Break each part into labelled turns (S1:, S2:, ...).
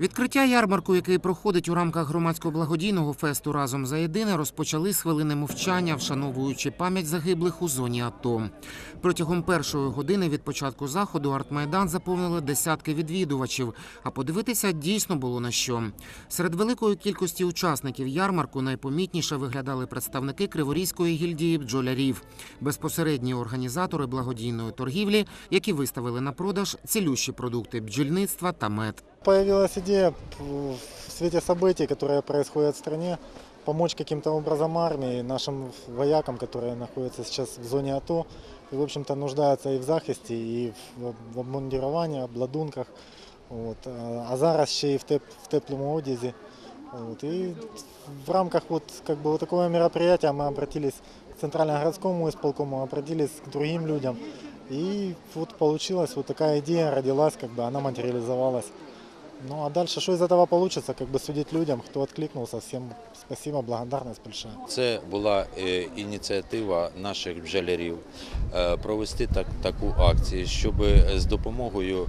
S1: Відкриття ярмарку, який проходить у рамках громадського благодійного фесту разом за єдине, розпочали з хвилини мовчання, вшановуючи пам'ять загиблих у зоні АТО. Протягом першої години від початку заходу артмайдан заповнили десятки відвідувачів. А подивитися дійсно було на що. Серед великої кількості учасників ярмарку найпомітніше виглядали представники Криворізької гільдії бджолярів, безпосередні організатори благодійної торгівлі, які виставили на продаж цілющі продукти бджільництва та мед.
S2: Появилась идея п- в свете событий, которые происходят в стране, помочь каким-то образом армии, нашим воякам, которые находятся сейчас в зоне АТО, и, в общем-то, нуждаются и в захисті, і в, в обмундируванні, обладунках. От. А- А зараз ще і в, теп, в теплому одязі. От. І в рамках вот, как бы, вот такого мероприятия мы обратились к Центрально-городскому исполкому, обратились к другим людям. И вот получилась вот такая идея, родилась, как бы она материализовалась. Ну а что из этого получится, как бы судить людям, кто откликнулся, всем спасибо, благодарность большая.
S3: Це була е, ініціатива наших бджолярів е, провести так, таку акцію, щоб з допомогою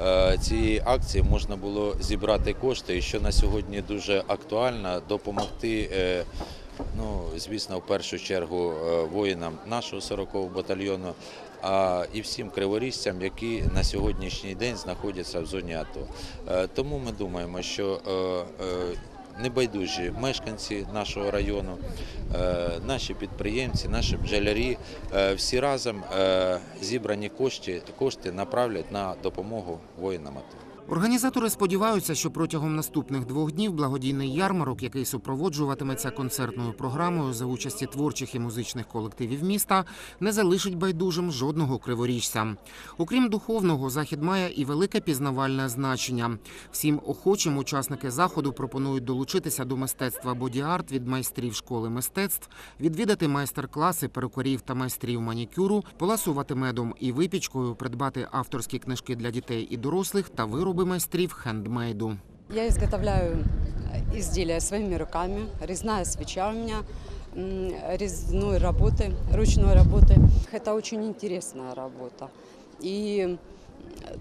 S3: е, цієї акції можна було зібрати кошти, і що на сьогодні дуже актуально допомогти. Ну, звісно, в першу чергу воїнам нашого 40-го батальйону, а і всім криворіжцям, які на сьогоднішній день знаходяться в зоні АТО. Е, Тому ми думаємо, що е, е, небайдужі мешканці нашого району, наші підприємці, наші бджолярі всі разом зібрані кошти, кошти направлять на допомогу воїнам.
S1: Організатори сподіваються, що протягом наступних двох днів благодійний ярмарок, який супроводжуватиметься концертною програмою за участі творчих і музичних колективів міста, не залишить байдужим жодного криворіжця. Окрім духовного, захід має і велике пізнавальне значення. Всім охочим учасники заходу пропонують долучитися до мистецтва боді-арт від майстрів школи мистецтв, відвідати майстер-класи перукарів та майстрів манікюру, поласувати медом і випічкою, придбати авторські книжки для дітей і дорослих та вироби майстрів хендмейду.
S4: Я изготовляю изделия своими руками. Резная свеча у меня резной работы, ручной работы. Это очень интересная работа. И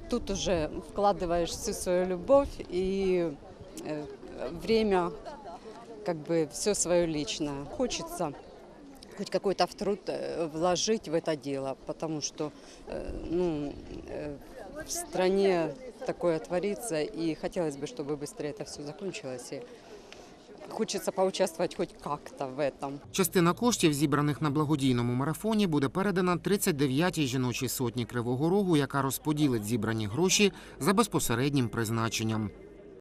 S4: тут уже вкладываешь всю свою любовь и э, время, как бы все свое личное. Хочется хоть какой-то труд э, вложить в это дело, потому что э, ну, э, в стране такое творится, и хотелось бы, чтобы быстрее это все закончилось. И хочется поучаствовать хоть как-то в этом.
S1: Частина коштів, зібраних на благодійному марафоні, буде передана 39-й жіночій сотні Кривого Рогу, яка розподілить зібрані гроші за безпосереднім призначенням.